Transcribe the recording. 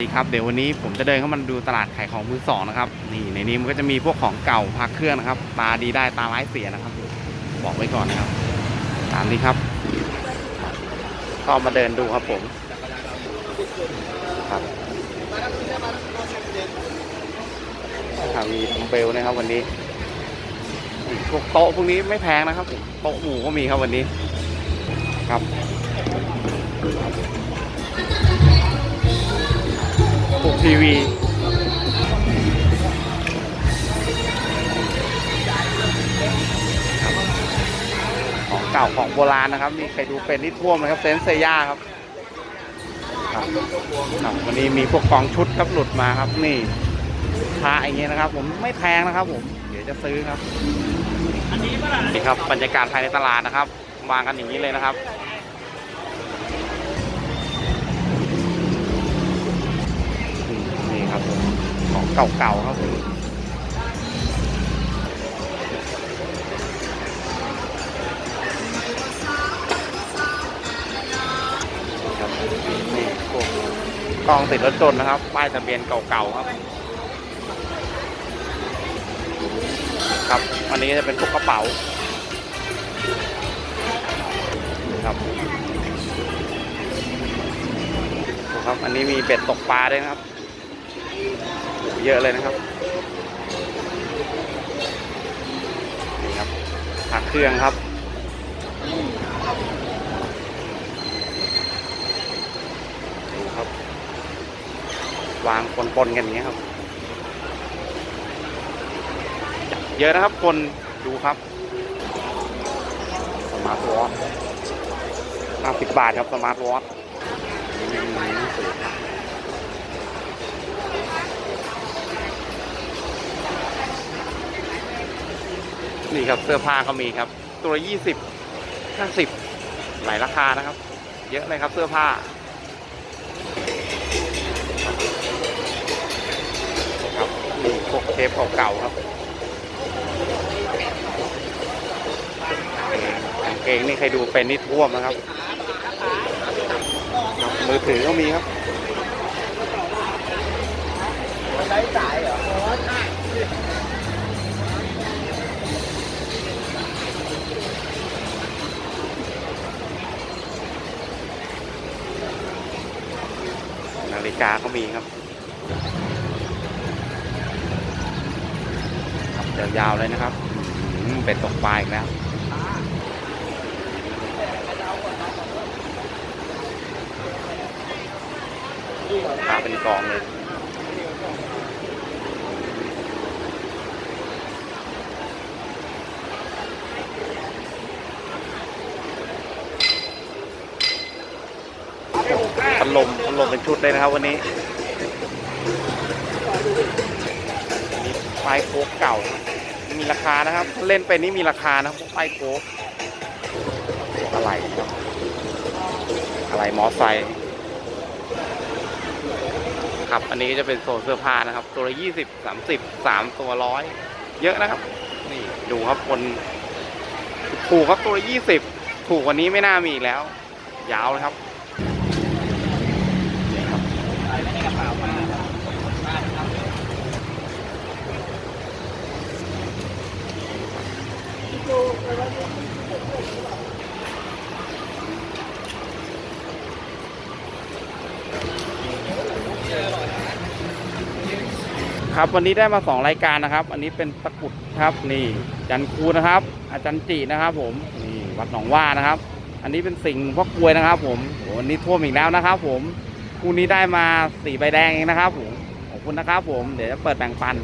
สวัสดีครับเดี๋ยววันนี้ผมจะเดินเข้ามาดูตลาดขายของมือสองนะครับนี่ในนี้มันก็จะมีพวกของเก่าพักเครื่องนะครับ ตาดีได้ตาร้ายเสียนะครับ บอกไว้ก่อนนะครับ ตามนี้ครับก็มาเดินดูครับผมครับครับมีดัมเบลนะครับวันนี้พวกโต๊ะพวกนี้ไม่แพงนะครับโต๊ะหมูก็มีครับวันนี้ ครับ กทีวีของเก่าของโบราณนะครับนี่ใครดูเป็นนี่ท่วมนะครับเซนเซย่าครับครับครับวันนี้มีพวกกองชุดครับหลุดมาครับนี่พระอย่างเงี้ยนะครับ ผมไม่แพงนะครับ ผมเดี๋ยวจะซื้อครับนี่ครับบรรยากาศภายในตลาดนะครับวางกันอย่างนี้เลยนะครับ เก่าๆครับนี่กล้องติดรถจนนะครับ ป้ายทะเบียนเก่าๆครับ ครับ อันนี้จะเป็นพวกกระเป๋า ครับครับ อันนี้มีเบ็ดตกปลาด้วยนะครับ เยอะเลยนะครับนี่ครับผักเครื่องครับดูครับ วางปนๆกันอย่างเงี้ยครับ เยอะนะครับคนดูครับสมาร์ทวอท50บาทครับสมาร์ทวอทนี่ นี่ครับเสื้อผ้าก็มีครับ ตัวละยี่สิบห้าสิบหลายราคานะครับ เยอะเลยครับเสื้อผ้า ครับนี่พวกเทปเก่าๆครับกางเกงนี่ใครดูเป็นนี่ท่วมนะครับ มือถือก็มีครับ นาฬิกาก็มีครับครับยาวๆเลยนะครับเป็นตกปลาอีกแล้วปลาเป็นกองเลย ลมพัดลมเป็นชุดเลยนะครับวันนี้อันนี้ป้ายโค้กเก่า มีราคานะครับ เล่นไปนี่มีราคานะครับพวกป้ายโค้กอะไรครับอะไรมอไซค์ครับ อันนี้จะเป็นโซนเสื้อผ้านะครับ ตัวละยี่สิบสามสิบสามตัวร้อยเยอะนะครับ นี่ดูครับคนถูกครับตัวละยี่สิบถูกกว่านี้ไม่น่ามีอีกแล้ว ยาวเลยครับ ครับ วันนี้ได้มาสองรายการนะครับ อันนี้เป็นตะกุดครับ นี่จันคูนะครับ อาจารย์จีนะครับ ผมนี่วัดหนองว่านะครับ อันนี้เป็นสิ่งพ่อกลวยนะครับ ผมโหวันนี้ท่วมอีกแล้วนะครับ ผมคู่นี้ได้มาสี่ใบแดงเองนะครับ ผมขอบคุณนะครับ ผมเดี๋ยวจะเปิดแบ่งปัน